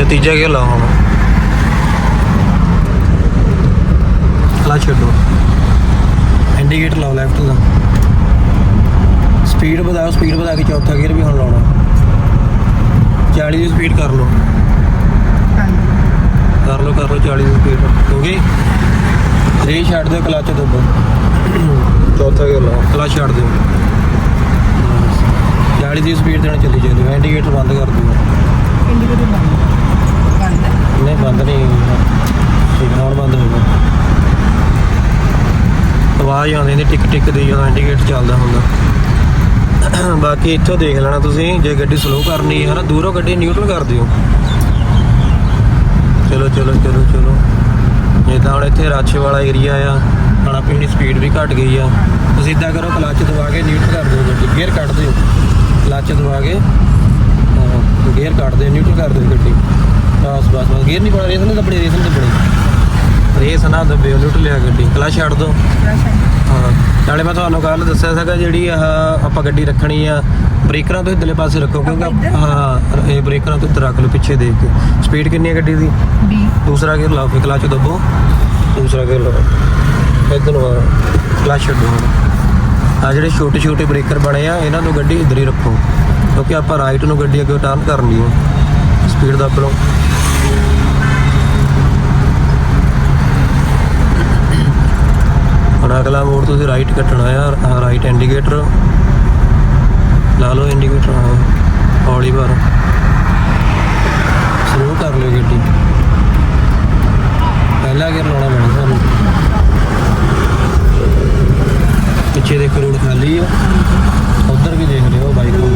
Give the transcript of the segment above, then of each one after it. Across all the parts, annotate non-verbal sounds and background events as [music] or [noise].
ਤੇ ਤੀਜਾ ਗੇਅਰ ਲਾਓ ਹੁਣ ਕਲਚ ਛੱਡੋ। ਇੰਡੀਕੇਟਰ ਲਾਓ ਲੈਫਟ ਦਾ ਸਪੀਡ ਵਧਾਓ ਸਪੀਡ ਵਧਾ ਕੇ ਚੌਥਾ ਗੇਅਰ ਵੀ ਹੁਣ ਲਾਉਣਾ। 40 ਦੀ ਸਪੀਡ ਕਰ ਲਓ। ਕਰ ਲਓ ਕਰ ਲਓ 40 ਦੀ ਸਪੀਡ ਹੋ ਗਈ ਰੇ ਛੱਡ ਦਿਓ ਕਲਚ ਦੱਬੋ। ਚੌਥਾ ਗੇਅਰ ਲਾਓ ਕਲਚ ਛੱਡ ਦਿਓ। 40 ਦੀ ਸਪੀਡ ਦੇਣਾ ਚੱਲੀ ਚੱਲਿਓ ਇੰਡੀਕੇਟਰ ਬੰਦ ਕਰ ਦਿਓ। ਇੰਡੀਕੇਟਰ ਬੰਦ। ਨਹੀਂ ਬੰਦ ਨਹੀਂ ਠੀਕ ਹੁਣ ਬੰਦ ਹੋ ਗਿਆ ਆਵਾਜ਼ ਆਉਂਦੀ ਨੇ ਟਿਕ ਟਿਕ ਦੀ, ਜਦੋਂ ਇੰਡੀਕੇਟਰ ਚੱਲਦਾ ਹੁੰਦਾ। ਬਾਕੀ ਇੱਥੋਂ ਦੇਖ ਲੈਣਾ ਤੁਸੀਂ, ਜੇ ਗੱਡੀ ਸਲੋ ਕਰਨੀ ਹੈ ਨਾ, ਦੂਰੋਂ ਗੱਡੀ ਨਿਊਟਰਲ ਕਰ ਦਿਓ। ਚਲੋ ਚਲੋ ਚਲੋ ਚਲੋ। ਇਹ ਤਾਂ ਹੁਣ ਇੱਥੇ ਰਾਛੇ ਵਾਲਾ ਏਰੀਆ ਆ, ਹੁਣ ਆਪਣੀ ਸਪੀਡ ਵੀ ਘਟ ਗਈ ਆ, ਤੁਸੀਂ ਇਦਾਂ ਕਰੋ ਕਲਚ ਦਬਾ ਕੇ ਨਿਊਟਰਲ ਕਰ ਦਿਓ ਗੱਡੀ ਗੇਅਰ ਕੱਢ ਦਿਓ। ਕਲਚ ਦਬਾ ਕੇ ਗੇਅਰ ਕੱਢ ਦਿਓ ਨਿਊਟਰਲ ਕਰ ਦਿਓ ਗੱਡੀ। ਬਸ ਬਸ ਬਸ। ਗੇਅਰ ਨਹੀਂ ਪਾਉਣਾ ਰੇਸ ਨਹੀਂ ਦੱਬਣੀ ਰੇਸ ਨਹੀਂ ਦੱਬਣੀ ਰੇਸ ਨਾ ਦੱਬਿਓ ਨਿਊਟਰਲ ਲਿਆ ਗੱਡੀ। ਕਲੱਚ ਛੱਡ ਰਸ਼ ਹੈ। ਨਾਲੇ ਮੈਂ ਤੁਹਾਨੂੰ ਕੱਲ ਦੱਸਿਆ ਸੀਗਾ ਜਿਹੜੀ ਆਹ ਆਪਾਂ ਗੱਡੀ ਰੱਖਣੀ ਆ ਬ੍ਰੇਕਰਾਂ ਤੋਂ ਇਧਰਲੇ ਪਾਸੇ ਰੱਖੋ ਕਿਉਂਕਿ? ਹਾਂ ਇਹ ਬ੍ਰੇਕਰਾਂ ਤੋਂ ਇੱਧਰ ਰੱਖ ਲਓ ਪਿੱਛੇ ਦੇਖ ਕੇ। ਸਪੀਡ ਕਿੰਨੀ ਹੈ ਗੱਡੀ ਦੀ? ਬੀ ਦੂਸਰਾ ਗੇਅਰ ਲਾਓ ਫਿਰ ਕਲਚ ਦੱਬੋ। ਦੂਸਰਾ ਗੇਅਰ ਲਾਓ। ਇਧਰ ਨੂੰ ਕਲਚ ਛੱਡੋ ਆ ਜਿਹੜੇ ਛੋਟੇ ਛੋਟੇ ਬ੍ਰੇਕਰ ਬਣੇ ਆ ਇਹਨਾਂ ਨੂੰ ਗੱਡੀ ਇੱਧਰ ਹੀ ਰੱਖੋ। ਕਿਉਂਕਿ ਆਪਾਂ ਰਾਈਟ ਨੂੰ ਗੱਡੀ ਅੱਗੇ ਟਰਨ ਕਰਨੀ ਹੈ ਸਪੀਡ ਦੱਬ ਲਓ। ਹੁਣ ਅਗਲਾ ਮੋੜ ਤੁਸੀਂ ਰਾਈਟ ਕੱਟਣਾ ਆ ਰਾਈਟ ਇੰਡੀਕੇਟਰ ਲਾ ਲਓ ਇੰਡੀਕੇਟਰ ਹੌਲੀ ਬਾਰ ਸਲੋ ਕਰ ਲਿਓ ਗੱਡੀ ਪਹਿਲਾ ਗੇਅਰ ਲਾਉਣਾ ਪੈਣਾ ਸਾਨੂੰ ਪਿੱਛੇ ਦੇ ਰੋਡ ਖਾਲੀ ਆ ਉਧਰ ਵੀ ਦੇਖ ਲਿਓ ਬਾਈਕ ਨੂੰ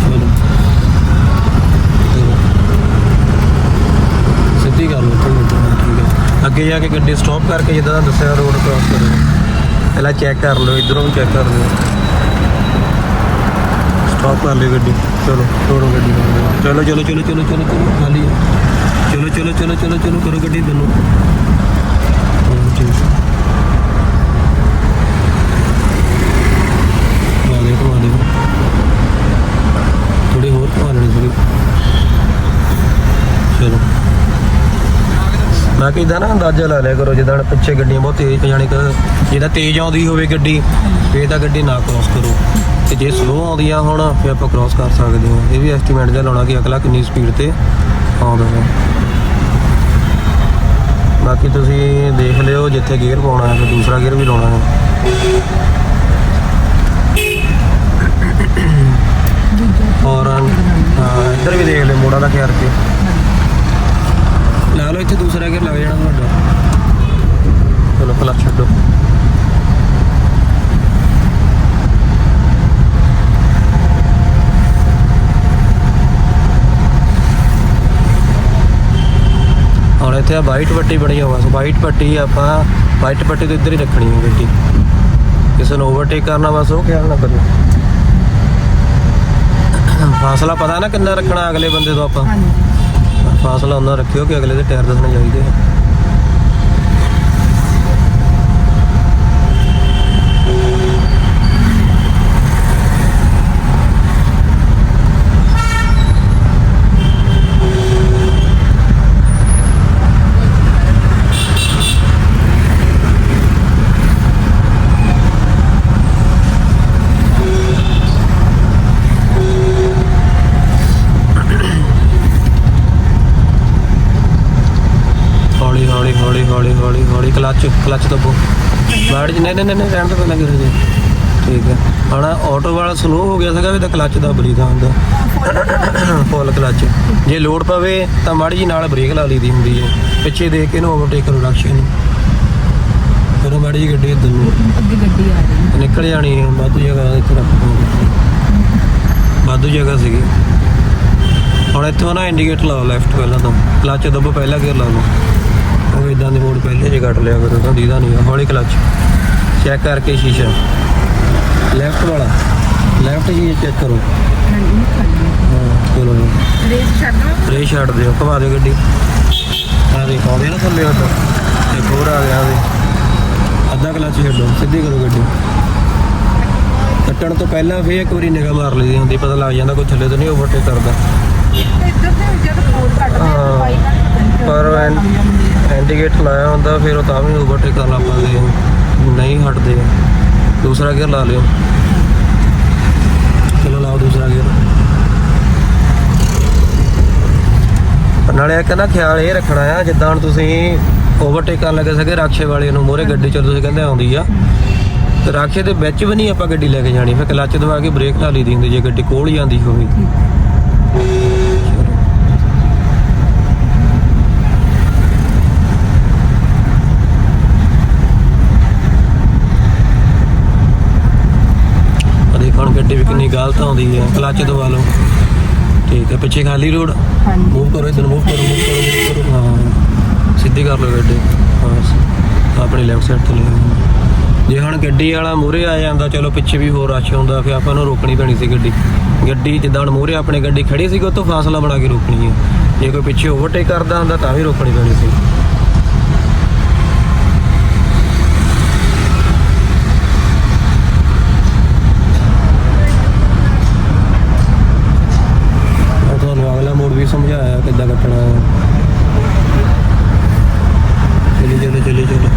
ਚਲੋ ਚਲੋ। ਸਿੱਧੀ ਕਰ ਲਓ ਉੱਥੇ ਗੱਡੀ ਨੂੰ, ਠੀਕ ਹੈ ਅੱਗੇ ਜਾ ਗੱਡੀ ਸਟਾਪ ਕਰਕੇ ਜਿੱਦਾਂ ਦਾ ਦੱਸਿਆ ਰੋਡ ਕ੍ਰਾਸ ਕਰੋ। ਪਹਿਲਾਂ ਚੈੱਕ ਕਰ ਲਓ, ਇਧਰੋਂ ਵੀ ਚੈੱਕ ਕਰ ਲਓ। ਸਟਾਪ ਕਰ ਲਿਓ ਗੱਡੀ। ਚਲੋ ਤੋੜੋ ਗੱਡੀ ਨੂੰ। ਚਲੋ ਚਲੋ ਚਲੋ ਚਲੋ ਚਲੋ ਚਲੋ, ਖਾਲੀ ਹੈ ਚਲੋ ਚਲੋ ਚਲੋ ਚਲੋ ਚਲੋ, ਕਰੋ ਗੱਡੀ ਦੋਨੋਂ ਹਾਂ, ਠੀਕ ਹੈ ਘੁਮਾ ਦੇ ਘੁਮਾ ਦੇ ਥੋੜੀ ਹੋਰ ਘੁਮਾ ਲੈਣੀ ਥੋੜੀ ਚਲੋ ਮੈਂ ਕਿਦਾਂ ਨਾ ਅੰਦਾਜ਼ਾ ਲਾ ਲਿਆ ਕਰੋ ਜਿੱਦਾਂ ਪਿੱਛੇ ਗੱਡੀਆਂ ਬਹੁਤ ਤੇਜ਼ ਯਾਨੀ ਕਿ ਜਿਹਦਾ ਤੇਜ਼ ਆਉਂਦੀ ਹੋਵੇ ਗੱਡੀ ਫੇਰ ਤਾਂ ਗੱਡੀ ਨਾ ਕ੍ਰਾਸ ਕਰੋ। ਤੇ ਜੇ ਸਲੋ ਆਉਂਦੀ ਆ ਹੁਣ ਫੇਰ ਆਪਾਂ ਕ੍ਰਾਸ ਕਰ ਸਕਦੇ ਹਾਂ। ਇਹ ਵੀ ਐਸਟੀਮੇਟ ਜਿਹਾ ਲਾਉਣਾ ਕਿ ਅਗਲਾ ਕਿੰਨੀ ਸਪੀਡ ਤੇ ਆਉਂਦਾ ਹੈ। ਬਾਕੀ ਤੁਸੀਂ ਦੇਖ ਲਿਓ ਜਿੱਥੇ ਗੇਅਰ ਪਾਉਣਾ ਹੈ ਫਿਰ ਦੂਸਰਾ ਗੇਅਰ ਵੀ ਲਾਉਣਾ ਹੈ। ਔਰ ਇੱਧਰ ਵੀ ਦੇਖ ਲਿਓ ਮੋੜਾ ਦਾ ਖਿਆਲ ਕੇ ਲਓ ਇੱਥੇ ਦੂਸਰਾ ਗੇਅਰ ਲੱਗ ਜਾਣਾ ਤੁਹਾਡਾ। ਚਲੋ ਕਲਚ ਛੱਡੋ। ਹੁਣ ਇੱਥੇ ਆ ਵਾਈਟ ਪੱਟੀ ਬਣੀ ਹੋਵਾ ਸੋ ਵਾਈਟ ਪੱਟੀ ਆਪਾਂ ਵਾਈਟ ਪੱਟੀ ਤੋਂ ਇੱਧਰ ਹੀ ਰੱਖਣੀ ਹੈ ਗੱਡੀ। ਕਿਸੇ ਨੂੰ ਓਵਰਟੇਕ ਕਰਨਾ ਬਸ ਉਹ। ਖਿਆਲ ਨਾ ਕਰਿਓ ਫਾਸਲਾ ਪਤਾ ਨਾ ਕਿੰਨਾ ਰੱਖਣਾ ਅਗਲੇ ਬੰਦੇ ਤੋਂ ਆਪਾਂ। ਹਾਂਜੀ। ਫਾਸਲਾ ਉਹਨਾਂ ਰੱਖਿਓ ਕਿ ਅਗਲੇ ਦੇ ਟਾਇਰ ਦੱਸਣੇ ਚਾਹੀਦੇ ਆ ਹੌਲੀ ਹੌਲੀ ਹੌਲੀ ਹੌਲੀ ਹੌਲੀ ਹੌਲੀ ਕਲਚ ਕਲਚ ਦਬੋ ਬਾੜ ਜੀ ਨਹੀਂ ਨਹੀਂ ਨਹੀਂ ਰਹਿਣ ਤੋਂ ਪਹਿਲਾਂ ਗਿਰ ਜੇ। ਠੀਕ ਹੈ। ਹੁਣ ਆਟੋ ਵਾਲਾ ਸਲੋ ਹੋ ਗਿਆ ਸੀਗਾ ਵੀ ਤਾਂ ਕਲਚ ਦੱਬ ਲਈਦਾ ਹੁੰਦਾ ਫੁੱਲ ਕਲਚ। ਜੇ ਲੋਡ ਪਵੇ ਤਾਂ ਮਾੜੀ ਜੀ ਨਾਲ ਬ੍ਰੇਕ ਲਾ ਲਈਦੀ ਹੁੰਦੀ ਹੈ। ਪਿੱਛੇ ਦੇਖ ਕੇ ਇਹਨੂੰ ਓਵਰਟੇਕ ਕਰੋ ਰਕਸ਼ੇ ਨੂੰ। ਕਰੋ ਮਾੜੀ ਜੀ ਗੱਡੀ ਇੱਧਰ ਨੂੰ। ਅੱਗੇ ਗੱਡੀ ਆ ਰਹੀ ਹੈ। ਨਿਕਲ ਜਾਣੀ ਹੈ ਵਾਧੂ ਜਗ੍ਹਾ ਇੱਥੇ ਰੱਖ। ਵਾਧੂ ਜਗ੍ਹਾ ਸੀਗੀ। ਹੁਣ ਇੱਥੋਂ ਨਾ ਇੰਡੀਕੇਟਰ ਲਾਓ ਲੈਫਟ ਪਹਿਲਾਂ ਤੋਂ। ਕਲਚ ਦੱਬੋ ਪਹਿਲਾ ਗੇਅਰ ਲਾ ਲਓ। ਇਦਾਂ ਦੇ ਮੋੜ ਪਹਿਲੇ ਜੇ ਕੱਟ ਲਿਆ ਕਰੋ ਤਾਂ ਦੀਦਾ ਨਹੀਂ ਹੌਲੀ ਕਲਚ। ਚੈੱਕ ਕਰਕੇ ਸ਼ੀਸ਼ਾ। ਲੈਫਟ ਵਾਲਾ। ਲੈਫਟ ਜੀ ਚੈੱਕ ਕਰੋ। ਹਾਂਜੀ ਨਿਕਲ ਹਾਂ, ਚਲੋ। ਰੇਸ ਛੱਡ ਦਿਓ ਘੁਮਾ ਦਿਓ ਗੱਡੀ। ਆ ਦੇ ਪਾਉਂਦੇ ਨਾ ਥੱਲੇ ਉਹ ਤੇ। ਹੋਰ ਆ ਗਿਆ ਦੇ ਅੱਧਾ ਕਲਚ ਛੱਡੋ, ਸਿੱਧੀ ਕਰੋ ਗੱਡੀ। ਕੱਟਣ ਤੋਂ ਪਹਿਲਾਂ ਫੇਰ ਇੱਕ ਵਾਰੀ ਨਿਗਾਹ ਮਾਰ ਲਈਦੀ ਹੁੰਦੀ, ਪਤਾ ਲੱਗ ਜਾਂਦਾ ਕੋਈ ਥੱਲੇ ਤੋਂ ਨਹੀਂ ਓਵਰਟੇਕ ਕਰਦਾ। ਇੱਧਰ ਤੇ ਜਦ ਕੋਲ ਕੱਟਦੇ ਹਾਂ। ਬਾਈਕ ਕੱਟ ਪਰ ਐਂ- ਇੰਡੀਕੇਟਰ ਲਾਇਆ ਹੁੰਦਾ ਫਿਰ ਉਹ ਤਾਂ ਵੀ ਓਵਰਟੇਕ ਕਰਨ ਲੱਗ ਪੈਂਦੇ। ਆ। ਨਹੀਂ ਹਟਦੇ। ਦੂਸਰਾ ਗੇਅਰ ਲਾ ਲਿਓ। ਚਲੋ ਲਾਓ ਦੂਸਰਾ ਗੇਅਰ ਨਾਲੇ ਨਾ ਖਿਆਲ ਇਹ ਰੱਖਣਾ ਆ ਜਿੱਦਾਂ ਹੁਣ ਤੁਸੀਂ ਓਵਰਟੇਕ ਕਰਨ ਲੱਗੇ ਸਕੇ ਰਾਖੇ ਵਾਲੇ ਨੂੰ ਮੋਰੇ ਗੱਡੀ ਚਲ ਤੁਸੀਂ ਕਹਿੰਦੇ ਆਉਂਦੀ ਆ। ਤੇ ਰਾਖੇ ਦੇ ਵਿੱਚ ਵੀ ਨਹੀਂ ਆਪਾਂ ਗੱਡੀ ਲੈ ਕੇ ਜਾਣੀ ਫਿਰ ਕਲੱਚ ਦਵਾ ਕੇ ਬ੍ਰੇਕ ਲਾ ਲਈ ਦੀ ਹੁੰਦੀ ਜੇ ਗੱਡੀ ਕੋਲ ਜਾਂਦੀ ਹੋਵੇ ਆ ਦੇਖੋ ਕਿੰਨੀ ਗਲਤ ਆਉਂਦੀ ਹੈ। ਕਲੱਚ ਦਵਾ ਲਓ। ਠੀਕ ਹੈ ਪਿੱਛੇ ਖਾਲੀ ਰੋਡ। ਹਾਂਜੀ। ਮੂਵ ਕਰੋ ਇਧਰ ਮੂਵ ਕਰੋ ਮੂਵ ਕਰੋ move ਕਰੋ। ਹਾਂ ਸਿੱਧੀ ਕਰ ਲਓ ਗੱਡੀ। ਹਾਂ ਆਪਣੀ ਲੈਫਟ ਸਾਈਡ ਤੇ ਲੈ ਜੇ ਹੁਣ ਗੱਡੀ ਵਾਲਾ ਮੂਰੇ ਆ ਜਾਂਦਾ ਚਲੋ ਪਿੱਛੇ ਵੀ ਹੋਰ ਰਸ਼ ਹੁੰਦਾ ਫਿਰ ਆਪਾਂ ਨੂੰ ਰੋਕਣੀ ਪੈਣੀ ਸੀ ਗੱਡੀ। ਗੱਡੀ ਜਿੱਦਾਂ ਹੁਣ ਮੂਰੇ ਆਪਣੀ ਗੱਡੀ ਖੜੀ ਸੀ ਉਹ ਤੋਂ ਫਾਸਲਾ ਬਣਾ ਕੇ ਰੋਕਣੀ ਹੈ। ਜੇ ਕੋਈ ਪਿੱਛੇ ਓਵਰਟੇਕ ਕਰਦਾ ਹੁੰਦਾ ਤਾਂ ਵੀ ਰੋਕਣੀ ਪੈਣੀ ਸੀ ਮੈਂ ਤੁਹਾਨੂੰ ਅਗਲਾ ਮੋੜ ਵੀ ਸਮਝਾਇਆ ਕਿੱਦਾਂ ਕੱਟਣਾ ਹੈ ਚਲੀ ਚਲੋ ਚਲੀ ਚਲੋ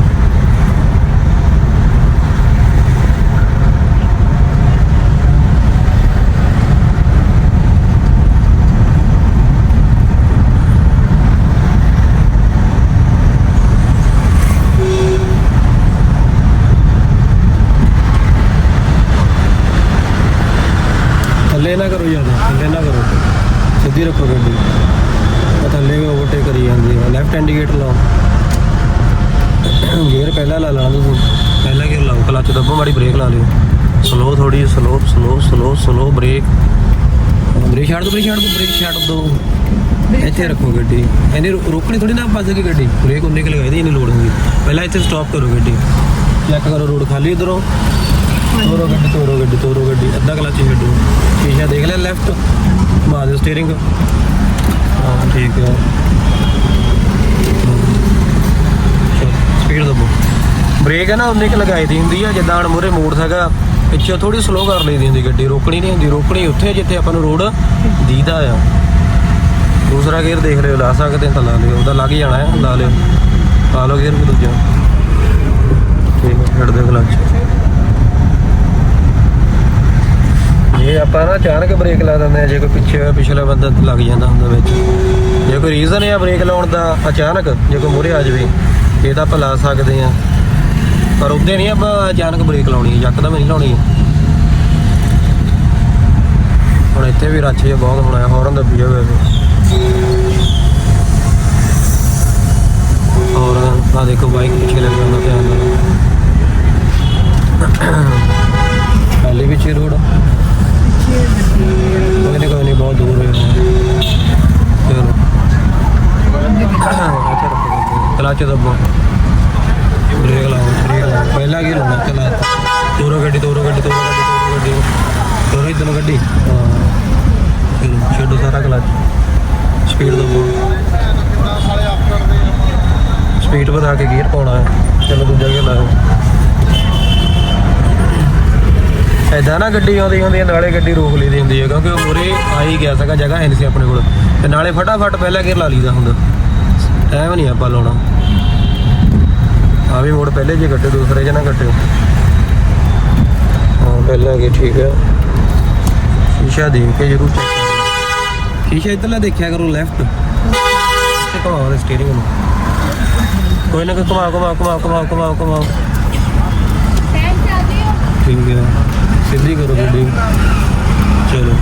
ਥੱਲੇ ਨਾ ਕਰੋ ਜ਼ਿਆਦਾ ਥੱਲੇ ਨਾ ਕਰੋ ਸਿੱਧੀ ਰੱਖੋ ਗੱਡੀ ਉਹ ਥੱਲੇ ਵੀ ਓਵਰਟੇਕ ਕਰੀ ਜਾਂਦੀ ਹੈ ਲੈਫਟ ਇੰਡੀਕੇਟਰ ਲਾਓ। [clears throat] ਗੇਅਰ ਪਹਿਲਾਂ ਲਾ ਲੈਣਾ ਤੁਸੀਂ ਪਹਿਲਾ ਗੇਅਰ ਲਾਓ ਕਲੱਚ ਦੱਬੋ ਮਾੜੀ ਬ੍ਰੇਕ ਲਾ ਲਿਓ। ਸਲੋ ਥੋੜੀ slow slow slow slow brake brake ਛੱਡ ਦੋ ਬ੍ਰੇਕ ਛੱਡ ਦੋ ਬ੍ਰੇਕ ਛੱਡ ਦੋ। ਇੱਥੇ ਰੱਖੋ ਗੱਡੀ। ਇਹਨੇ ਰੋਕਣੀ ਥੋੜੀ ਨਾ ਭੱਜ ਕੇ ਗੱਡੀ। ਬ੍ਰੇਕ ਉਹਨੇ ਕਿ ਲਗਾਈ ਦੀ ਇਹਨੇ ਲੋੜ ਹੁੰਦੀ ਪਹਿਲਾਂ ਇੱਥੇ ਸਟਾਪ ਕਰੋ ਗੱਡੀ। ਚੈੱਕ ਕਰੋ ਰੋਡ ਖਾਲੀ ਇਧਰੋਂ। ਤੋਰੋ ਗੱਡੀ ਤੋਰੋ ਗੱਡੀ ਤੋਰੋ ਗੱਡੀ। ਅੱਧਾ ਕਲੱਚ ਛੱਡੋ। ਸ਼ੀਸ਼ਾ ਦੇਖ ਲੈ ਲੈਫਟ ਘੁਮਾ ਦਿਓ ਸਟੀਅਰਿੰਗ ਹਾਂ ਠੀਕ ਹੈ। ਸਪੀਡ ਦਬੋ। ਬ੍ਰੇਕ ਹੈ ਨਾ ਉਨੇ ਕੁ ਲਗਾਈ ਦੀ ਹੁੰਦੀ ਆ, ਜਿੱਦਾਂ ਹੁਣ ਮੂਰੇ ਮੋੜ ਪਿੱਛੇ ਥੋੜੀ ਸਲੋ ਕਰ ਲਈਦੀ ਹੁੰਦੀ ਗੱਡੀ, ਰੋਕਣੀ ਨਹੀਂ ਹੁੰਦੀ, ਰੋਕਣੀ ਉੱਥੇ ਜਿੱਥੇ ਆਪਾਂ ਨੂੰ ਰੋਡ ਦੀਦਾ ਆ। ਦੂਸਰਾ ਗੇਅਰ ਦੇਖ ਲਿਓ, ਲਾ ਸਕਦੇ ਤਾਂ ਲਾ ਲਿਓ, ਉਹਦਾ ਲੱਗ ਜਾਣਾ ਹੈ, ਲਾ ਲਿਓ। ਪਾ ਲਓ ਗੇਅਰ ਵੀ ਦੂਜਾ। ਠੀਕ ਹੈ ਛੱਡ ਦਿਓ ਕਲੱਚ ਇਹ ਆਪਾਂ ਨਾ ਅਚਾਨਕ ਬ੍ਰੇਕ ਲਾ ਦਿੰਦੇ ਆ ਜੇ ਕੋਈ ਪਿੱਛੇ, ਪਿਛਲਾ ਬੰਦਾ ਲੱਗ ਜਾਂਦਾ ਹੁੰਦਾ ਵਿੱਚ। ਜੇ ਕੋਈ ਰੀਜ਼ਨ ਹੈ ਬ੍ਰੇਕ ਲਾਉਣ ਦਾ ਅਚਾਨਕ, ਜੇ ਕੋਈ ਮੂਹਰੇ ਆ ਜਾਵੇ ਇਹ ਤਾਂ ਆਪਾਂ ਲਾ ਸਕਦੇ ਆ ਪਰ ਉੱਦੇ ਨਹੀਂ ਆਪਾਂ ਅਚਾਨਕ ਬ੍ਰੇਕ ਲਾਉਣੀ ਯਕਦਮ ਨਹੀਂ ਲਾਉਣੀ ਹੁਣ ਇੱਥੇ ਵੀ ਰੱਛ ਜਿਹਾ ਬਹੁਤ ਹੋਣਾ ਹੌਰਨ ਦੱਬੀ ਜਾਵੇ ਵੈਸੇ ਔਰ ਆ ਦੇਖੋ ਬਾਈਕ ਪਿੱਛੇ ਲੱਗ ਜਾਂਦਾ ਧਿਆਨ ਨਾਲ। ਪਹਿਲੇ ਪਿੱਛੇ ਰੋਡ ਕੋਈ ਨਹੀਂ ਕੋਈ ਨਹੀਂ ਬਹੁਤ ਦੂਰ ਹੈ ਚਲੋ ਕਲਾਚ ਦੱਬੋ ਬ੍ਰੇਕ ਲਾਓ ਬ੍ਰੇਕ ਲਾਓ ਪਹਿਲਾ ਕੀ ਲਾਉਣਾ ਚਲਾ ਤੋਰੋ ਗੱਡੀ ਤੋਰੋ ਗੱਡੀ ਤੋਰੋ ਗੱਡੀ ਤੋਰੋ ਗੱਡੀ ਤੋਰੋ ਇਧਰ ਗੱਡੀ ਹਾਂ ਚਲੋ ਛੱਡੋ ਸਾਰਾ ਕਲਾਚ ਸਪੀਡ ਦੱਬੋ ਸਪੀਡ ਵਧਾ ਕੇ ਗੇਅਰ ਪਾਉਣਾ ਹੈ ਚਲੋ ਦੂਜਾ ਗੇਅਰ ਲਾਓ ਐਦਾਂ ਨਾ ਗੱਡੀ ਆਉਂਦੀ ਹੁੰਦੀ ਹੈ, ਨਾਲੇ ਗੱਡੀ ਰੋਕ ਲਈਦੀ ਹੁੰਦੀ ਹੈ, ਕਿਉਂਕਿ ਉਹ ਮੂਰੇ ਆ ਹੀ ਗਿਆ ਸੀਗਾ ਜਗ੍ਹਾ, ਹੈ ਨਹੀਂ ਸੀ ਆਪਣੇ ਕੋਲ। ਤੇ ਨਾਲੇ ਫਟਾਫਟ ਪਹਿਲਾ ਗੇਅਰ ਲਾ ਲਈਦਾ ਹੁੰਦਾ। ਐਵੇਂ ਨਹੀਂ ਆਪਾਂ ਲਾਉਣਾ। ਆ ਵੀ ਮੋੜ ਪਹਿਲੇ ਜੇ ਕੱਟੇ, ਦੂਸਰੇ 'ਚ ਨਾ ਕੱਟਿਓ ਹਾਂ, ਪਹਿਲਾ ਗੇਅਰ ਠੀਕ ਹੈ ਸ਼ੀਸ਼ਾ ਦੇਖ ਕੇ ਜ਼ਰੂਰ ਚੈੱਕ ਕਰੋ ਸ਼ੀਸ਼ਾ ਇੱਧਰਲਾ ਦੇਖਿਆ ਕਰੋ ਲੈਫਟ ਤੇ ਘੁਮਾਓ ਸਟੀਅਰਿੰਗ ਨੂੰ ਕੋਈ ਨਾ ਕੋਈ ਘੁਮਾ ਘੁਮਾ ਘੁਮਾ ਘੁਮਾ ਘੁਮਾ ਘੁਮਾਓ। ਠੀਕ ਹੈ। ਸਿੱਧੀ ਕਰੋ ਗੱਡੀ। ਚਲੋ।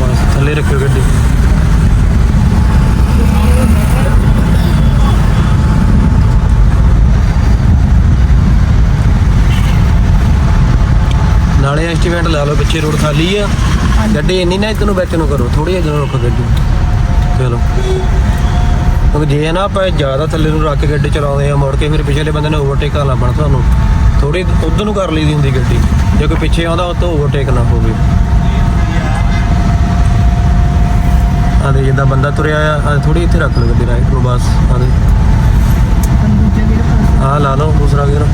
ਬਸ, ਥੱਲੇ ਰੱਖੋ ਗੱਡੀ। ਨਾਲੇ ਐਸਟੀਮੇਟ ਲਾ ਲਓ, ਪਿੱਛੇ ਰੋਡ ਖਾਲੀ ਆ। ਗੱਡੀ ਇੰਨੀ ਨਾ, ਇੱਧਰ ਨੂੰ ਵਿੱਚ ਨੂੰ ਕਰੋ। ਥੋੜੀ ਜਿਹੀ ਰੱਖੋ ਗੱਡੀ। ਚਲੋ। ਕਿਉਂਕਿ ਜੇ ਨਾ ਆਪਾਂ ਜ਼ਿਆਦਾ ਥੱਲੇ ਨੂੰ ਰੱਖ ਕੇ ਗੱਡੀ ਚਲਾਉਂਦੇ ਆ ਮੁੜ ਕੇ ਫਿਰ ਪਿਛਲੇ ਬੰਦੇ ਨੇ ਓਵਰਟੇਕ ਕਰਨਾ ਲੱਭਣਾ ਤੁਹਾਨੂੰ ਥੋੜੀ ਉਧਰ ਨੂੰ ਕਰ ਲਈਦੀ ਹੁੰਦੀ ਗੱਡੀ। ਜੇ ਕੋਈ ਪਿੱਛੇ ਆਉਂਦਾ, ਉਹ ਤੋਂ ਓਵਰਟੇਕ ਨਾ ਹੋਵੇ। ਆਦੇ ਜਿੱਦਾਂ ਬੰਦਾ ਤੁਰਿਆ ਆ ਥੋੜੀ ਇੱਥੇ ਰੱਖ ਲਓ ਗੱਡੀ ਰਾਈਟ ਨੂੰ, ਬਸ ਆਦੇ ਦੂਜੇ ਆ ਲਾ ਲਓ, ਦੂਸਰਾ ਗੇਅਰ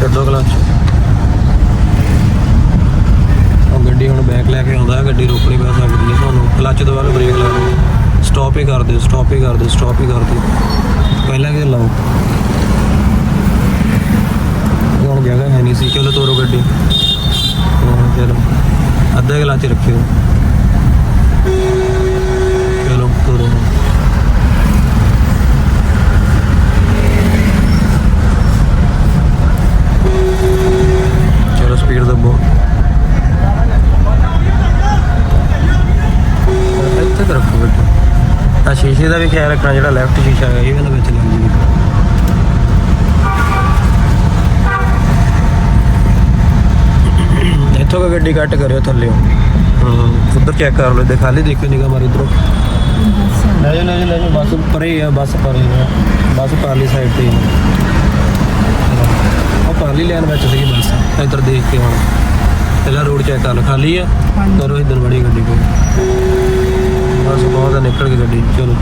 ਛੱਡੋ ਕਲਚ ਉਹ ਗੱਡੀ ਹੁਣ ਬੈਕ ਲੈ ਕੇ ਆਉਂਦਾ, ਗੱਡੀ ਰੋਕਣੀ ਪੈ ਸਕਦੀ ਹੈ ਤੁਹਾਨੂੰ। ਕਲਚ ਦਬਾ ਕੇ ਬ੍ਰੇਕ ਲਾ ਦਿਓ ਸਟਾਪ ਹੀ ਕਰ ਦਿਓ ਸਟਾਪ ਹੀ ਕਰ ਦਿਓ ਸਟਾਪ ਹੀ ਕਰ ਦਿਓ ਪਹਿਲਾਂ ਕਿ ਲਾਓ ਹੁਣ ਜਗ੍ਹਾ ਹੈ ਨਹੀਂ ਸੀ, ਚਲੋ ਤੋਰੋ ਗੱਡੀ। ਚਲੋ। ਅੱਧਾ ਕਲਚ ਰੱਖਿਓ। ਸ਼ੀਸ਼ੇ ਦਾ ਵੀ ਖਿਆਲ ਰੱਖਣਾ ਜਿਹੜਾ ਲੈਫਟ ਸ਼ੀਸ਼ਾ ਹੈ ਇਹ ਵਾਲਾ ਵਿੱਚ ਲੱਗ ਜੂਗੀ ਇੱਥੋਂ ਕਾ ਗੱਡੀ ਕੱਟ ਕਰਿਓ ਥੱਲੇ ਹਾਂ। ਉਧਰ ਚੈੱਕ ਕਰ ਲਓ ਦੇ ਖਾਲੀ ਦੇਖਿਓ ਨਿਗਾ ਮਾਰੀ ਇਧਰੋਂ। ਲੈ ਜਾ ਲੈ ਜਾ ਲੈ ਜਾ ਬਸ ਪਰੇ ਹੀ ਆ ਬਸ ਪਰੇ ਹੀ ਆ। ਬਸ ਪਰਲੀ ਸਾਈਡ ਤੇ। ਉਹ ਪਰਲੀ ਲਾਈਨ ਵਿੱਚ ਸੀਗੀ ਬੱਸ ਇੱਧਰ ਦੇਖ ਕੇ ਹੁਣ ਪਹਿਲਾਂ ਰੋਡ ਚੈੱਕ ਕਰ ਲਓ ਖਾਲੀ ਆ। ਕਰੋ ਇੱਧਰ ਬੜੀ ਗੱਡੀ ਕੋਈ ਬਸ ਬਹੁਤ ਆ ਨਿਕਲ ਗਈ ਗੱਡੀ ਚਲੋ।